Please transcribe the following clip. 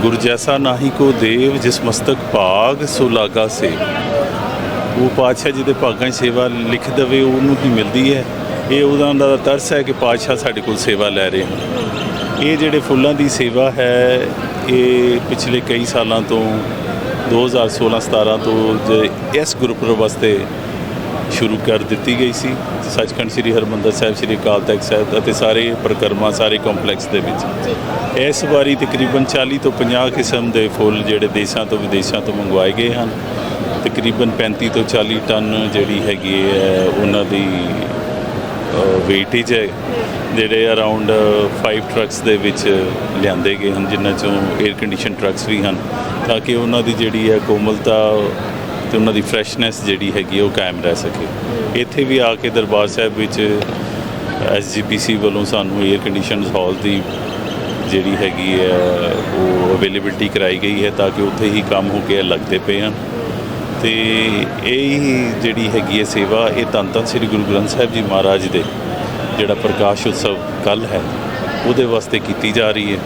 ਗੁਰ ਜੈਸਾ ਨਾਹੀ ਕੋ ਦੇਵ, ਜਿਸ ਮਸਤਕ ਭਾਗ, ਸੋ ਲਾਗਾ ਸੇ ਉਹ ਪਾਤਸ਼ਾਹ ਜੀ ਦੇ ਭਾਗਾਂ 'ਚ ਸੇਵਾ ਲਿਖ ਦਵੇ, ਉਹਨੂੰ ਹੀ ਮਿਲਦੀ ਹੈ। ਇਹ ਉਹਨਾਂ ਦਾ ਤਰਸ ਹੈ ਕਿ ਪਾਤਸ਼ਾਹ ਸਾਡੇ ਕੋਲ ਸੇਵਾ ਲੈ ਰਹੇ ਹਨ। ਇਹ ਜਿਹੜੇ ਫੁੱਲਾਂ ਦੀ ਸੇਵਾ ਹੈ, ਇਹ ਪਿਛਲੇ ਕਈ ਸਾਲਾਂ ਤੋਂ 2016-17 ਤੋਂ ਜੇ ਇਸ ਗੁਰਪੁਰਬ ਵਾਸਤੇ ਸ਼ੁਰੂ ਕਰ ਦਿੱਤੀ ਗਈ ਸੀ। ਸੱਚਖੰਡ ਸ੍ਰੀ ਹਰਮੰਦਰ ਸਾਹਿਬ, ਸ੍ਰੀ ਅਕਾਲ ਤਖਤ ਸਾਹਿਬ ਅਤੇ ਸਾਰੇ ਪ੍ਰਕਰਮਾ, ਸਾਰੇ ਕੰਪਲੈਕਸ ਦੇ ਵਿੱਚ। ਇਸ ਵਾਰੀ ਤਕਰੀਬਨ 40 ਤੋਂ 50 ਕਿਸਮ ਦੇ ਫੁੱਲ ਜਿਹੜੇ ਦੇਸ਼ਾਂ ਤੋਂ ਵਿਦੇਸ਼ਾਂ ਤੋਂ ਮੰਗਵਾਏ ਗਏ ਹਨ। ਤਕਰੀਬਨ 35 ਤੋਂ 40 ਟਨ ਜਿਹੜੀ ਹੈਗੀ ਹੈ, ਉਹਨਾਂ ਦੀ ਵੇਟੇਜ ਹੈ। ਜਿਹੜੇ ਅਰਾਊਂਡ 5 ਟਰੱਕਸ ਦੇ ਵਿੱਚ ਲਿਆਂਦੇ ਗਏ ਹਨ ਜਿਨ੍ਹਾਂ ਚੋਂ 에ਅਰ ਕੰਡੀਸ਼ਨ ਟਰੱਕਸ ਵੀ ਹਨ, ਤਾਂ ਕਿ ਉਹਨਾਂ ਦੀ ਜਿਹੜੀ ਹੈ ਕੋਮਲਤਾ ਤੇ ਉਹਨਾਂ ਦੀ ਫਰੈਸ਼ਨੈਸ ਜਿਹੜੀ ਹੈਗੀ ਹੈ ਉਹ ਕਾਇਮ ਰਹਿ ਸਕੇ। ਇੱਥੇ ਵੀ ਆ ਕੇ ਦਰਬਾਰ ਸਾਹਿਬ ਵਿੱਚ ਐਸਜੀਪੀਸੀ ਵੱਲੋਂ ਸਾਨੂੰ 에ਅਰ ਕੰਡੀਸ਼ਨਡ ਹਾਲ ਦੀ ਜਿਹੜੀ ਹੈਗੀ ਹੈ ਉਹ ਅਵੇਲੇਬਿਲਟੀ ਕਰਾਈ ਗਈ ਹੈ ਤਾਂ ਕਿ ਉੱਥੇ ਹੀ ਕੰਮ ਹੋ ਕੇ ਲੱਗਦੇ ਪਏ ਹਨ। ਤੇ ਇਹ ਹੀ ਜਿਹੜੀ ਹੈਗੀ ਹੈ ਸੇਵਾ, ਇਹ ਧੰਨ ਧੰਨ ਸ੍ਰੀ ਗੁਰੂ ਗ੍ਰੰਥ ਸਾਹਿਬ ਜੀ ਮਹਾਰਾਜ ਦੇ ਜਿਹੜਾ ਪ੍ਰਕਾਸ਼ ਉਤਸਵ ਕੱਲ ਹੈ, ਉਹਦੇ ਵਾਸਤੇ ਕੀਤੀ ਜਾ ਰਹੀ ਹੈ।